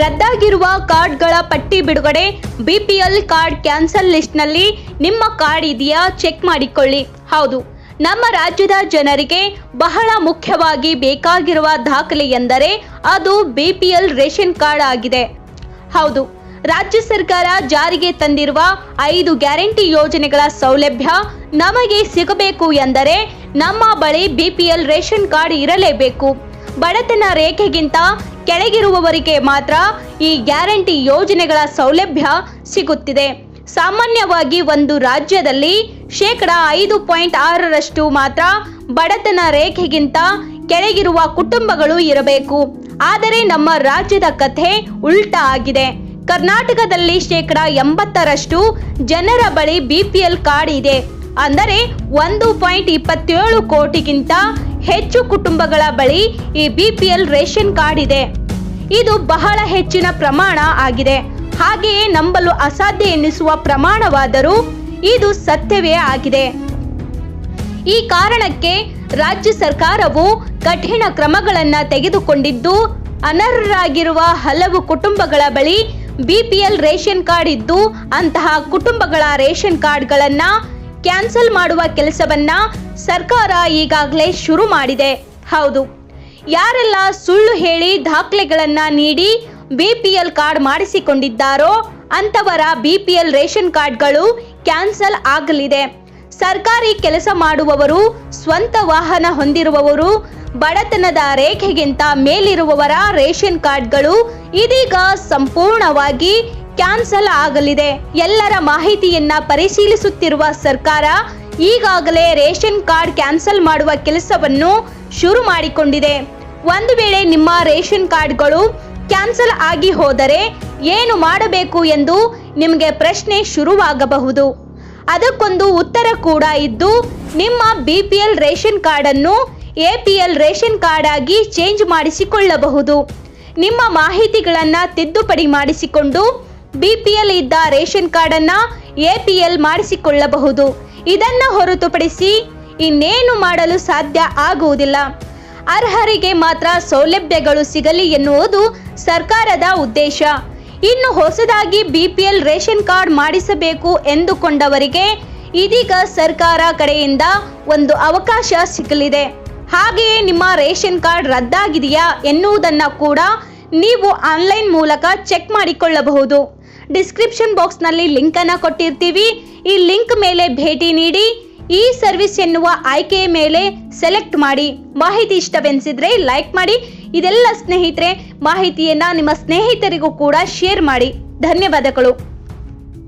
ರದ್ದಾಗಿರುವ ಕಾರ್ಡ್ಗಳ ಪಟ್ಟಿ ಬಿಡುಗಡೆ, ಬಿಪಿಎಲ್ ಕಾರ್ಡ್ ಕ್ಯಾನ್ಸಲ್ ಲಿಸ್ಟ್ನಲ್ಲಿ ನಿಮ್ಮ ಕಾರ್ಡ್ ಇದೆಯಾ ಚೆಕ್ ಮಾಡಿಕೊಳ್ಳಿ. ಹೌದು, ನಮ್ಮ ರಾಜ್ಯದ ಜನರಿಗೆ ಬಹಳ ಮುಖ್ಯವಾಗಿ ಬೇಕಾಗಿರುವ ದಾಖಲೆ ಎಂದರೆ ಅದು ಬಿಪಿಎಲ್ ರೇಷನ್ ಕಾರ್ಡ್ ಆಗಿದೆ. ಹೌದು, ರಾಜ್ಯ ಸರ್ಕಾರ ಜಾರಿಗೆ ತಂದಿರುವ ಐದು ಗ್ಯಾರಂಟಿ ಯೋಜನೆಗಳ ಸೌಲಭ್ಯ ನಮಗೆ ಸಿಗಬೇಕು ಎಂದರೆ ನಮ್ಮ ಬಳಿ ಬಿಪಿಎಲ್ ರೇಷನ್ ಕಾರ್ಡ್ ಇರಲೇಬೇಕು. ಬಡತನ ರೇಖೆಗಿಂತ ಕೆಳಗಿರುವವರಿಗೆ ಮಾತ್ರ ಈ ಗ್ಯಾರಂಟಿ ಯೋಜನೆಗಳ ಸೌಲಭ್ಯ ಸಿಗುತ್ತಿದೆ. ಸಾಮಾನ್ಯವಾಗಿ ಒಂದು ರಾಜ್ಯದಲ್ಲಿ ಶೇಕಡ ಐದು ಪಾಯಿಂಟ್ ಆರರಷ್ಟು ಮಾತ್ರ ಬಡತನ ರೇಖೆಗಿಂತ ಕೆಳಗಿರುವ ಕುಟುಂಬಗಳು ಇರಬೇಕು. ಆದರೆ ನಮ್ಮ ರಾಜ್ಯದ ಕಥೆ ಉಲ್ಟಾ ಆಗಿದೆ. ಕರ್ನಾಟಕದಲ್ಲಿ ಶೇಕಡ ಎಂಬತ್ತರಷ್ಟು ಜನರ ಬಳಿ ಬಿಪಿಎಲ್ ಕಾರ್ಡ್ ಇದೆ. ಅಂದರೆ ಒಂದು ಪಾಯಿಂಟ್ ಇಪ್ಪತ್ತೇಳು ಕೋಟಿಗಿಂತ ಹೆಚ್ಚು ಕುಟುಂಬಗಳ ಬಳಿ ಈ ಬಿಪಿಎಲ್ ರೇಷನ್ ಕಾರ್ಡ್ ಇದೆ. ಇದು ಬಹಳ ಹೆಚ್ಚಿನ ಪ್ರಮಾಣ ಆಗಿದೆ. ಹಾಗೆಯೇ ನಂಬಲು ಅಸಾಧ್ಯ ಎನ್ನಿಸುವ ಪ್ರಮಾಣವಾದರೂ ಇದು ಸತ್ಯವೇ ಆಗಿದೆ. ಈ ಕಾರಣಕ್ಕೆ ರಾಜ್ಯ ಸರ್ಕಾರವು ಕಠಿಣ ಕ್ರಮಗಳನ್ನು ತೆಗೆದುಕೊಂಡಿದ್ದು, ಅನರ್ಹರಾಗಿರುವ ಹಲವು ಕುಟುಂಬಗಳ ಬಳಿ ಬಿಪಿಎಲ್ ರೇಷನ್ ಕಾರ್ಡ್ ಇದ್ದು, ಅಂತಹ ಕುಟುಂಬಗಳ ರೇಷನ್ ಕಾರ್ಡ್ಗಳನ್ನ ಕ್ಯಾನ್ಸಲ್ ಮಾಡುವ ಕೆಲಸವನ್ನ ಸರ್ಕಾರ ಈಗಾಗಲೇ ಶುರು ಮಾಡಿದೆ. ಹೌದು. ಯಾರೆಲ್ಲ ಸುಳ್ಳು ಹೇಳಿ ದಾಖಲೆಗಳನ್ನ ನೀಡಿ ಬಿಪಿಎಲ್ ಕಾರ್ಡ್ ಮಾಡಿಸಿಕೊಂಡಿದ್ದಾರೋ ಅಂತವರ ಬಿಪಿಎಲ್ ರೇಷನ್ ಕಾರ್ಡ್ಗಳು ಕ್ಯಾನ್ಸಲ್ ಆಗಲಿದೆ. ಸರ್ಕಾರಿ ಕೆಲಸ ಮಾಡುವವರು, ಸ್ವಂತ ವಾಹನ ಹೊಂದಿರುವವರು, ಬಡತನದ ರೇಖೆಗಿಂತ ಮೇಲಿರುವವರ ರೇಷನ್ ಕಾರ್ಡ್ಗಳು ಇದೀಗ ಸಂಪೂರ್ಣವಾಗಿ ಕ್ಯಾನ್ಸಲ್ ಆಗಲಿದೆ. ಎಲ್ಲರ ಮಾಹಿತಿಯನ್ನ ಪರಿಶೀಲಿಸುತ್ತಿರುವ ಸರ್ಕಾರ ಈಗಾಗಲೇ ರೇಷನ್ ಕಾರ್ಡ್ ಕ್ಯಾನ್ಸಲ್ ಮಾಡುವ ಕೆಲಸವನ್ನು ಶುರು ಮಾಡಿಕೊಂಡಿದೆ. ಒಂದು ವೇಳೆ ನಿಮ್ಮ ರೇಷನ್ ಕಾರ್ಡ್ಗಳು ಕ್ಯಾನ್ಸಲ್ ಆಗಿ ಹೋದರೆ ಏನು ಮಾಡಬೇಕು ಎಂದು ನಿಮಗೆ ಪ್ರಶ್ನೆ ಶುರುವಾಗಬಹುದು. ಅದಕ್ಕೊಂದು ಉತ್ತರ ಕೂಡ ಇದ್ದು, ನಿಮ್ಮ ಬಿ ಪಿ ಎಲ್ ರೇಷನ್ ಕಾರ್ಡನ್ನು A P L ration card ಆಗಿ ಚೇಂಜ್ ಮಾಡಿಸಿಕೊಳ್ಳಬಹುದು. ನಿಮ್ಮ ಮಾಹಿತಿಗಳನ್ನು ತಿದ್ದುಪಡಿ ಮಾಡಿಸಿಕೊಂಡು ಬಿ ಪಿ ಎಲ್ ಇದ್ದ ರೇಷನ್ ಕಾರ್ಡ್ ಅನ್ನ ಎಪಿಎಲ್ ಮಾಡಿಸಿಕೊಳ್ಳಬಹುದು. ಇದನ್ನು ಹೊರತುಪಡಿಸಿ ಇನ್ನೇನು ಮಾಡಲು ಸಾಧ್ಯ ಆಗುವುದಿಲ್ಲ. ಅರ್ಹರಿಗೆ ಮಾತ್ರ ಸೌಲಭ್ಯಗಳು ಸಿಗಲಿ ಎನ್ನುವುದು ಸರ್ಕಾರದ ಉದ್ದೇಶ. ಇನ್ನು ಹೊಸದಾಗಿ ಬಿಪಿಎಲ್ ರೇಷನ್ ಕಾರ್ಡ್ ಮಾಡಿಸಬೇಕು ಎಂದುಕೊಂಡವರಿಗೆ ಇದೀಗ ಸರ್ಕಾರ ಕಡೆಯಿಂದ ಒಂದು ಅವಕಾಶ ಸಿಗಲಿದೆ. ಹಾಗೆಯೇ ನಿಮ್ಮ ರೇಷನ್ ಕಾರ್ಡ್ ರದ್ದಾಗಿದೆಯಾ ಎನ್ನುವುದನ್ನು ಕೂಡ ನೀವು ಆನ್ಲೈನ್ ಮೂಲಕ ಚೆಕ್ ಮಾಡಿಕೊಳ್ಳಬಹುದು. ಡಿಸ್ಕ್ರಿಪ್ಷನ್ ಬಾಕ್ಸ್ನಲ್ಲಿ ಲಿಂಕನ್ನು ಕೊಟ್ಟಿರ್ತೀವಿ. ಈ ಲಿಂಕ್ ಮೇಲೆ ಭೇಟಿ ನೀಡಿ, ಈ ಸರ್ವಿಸ್ ಎನ್ನುವ ಆಯ್ಕೆಯ ಮೇಲೆ ಸೆಲೆಕ್ಟ್ ಮಾಡಿ. ಮಾಹಿತಿ ಇಷ್ಟವೆನಿಸಿದ್ರೆ ಲೈಕ್ ಮಾಡಿ. ಇದೆಲ್ಲ ಸ್ನೇಹಿತರೆ, ಮಾಹಿತಿಯನ್ನ ನಿಮ್ಮ ಸ್ನೇಹಿತರಿಗೂ ಕೂಡ ಶೇರ್ ಮಾಡಿ. ಧನ್ಯವಾದಗಳು.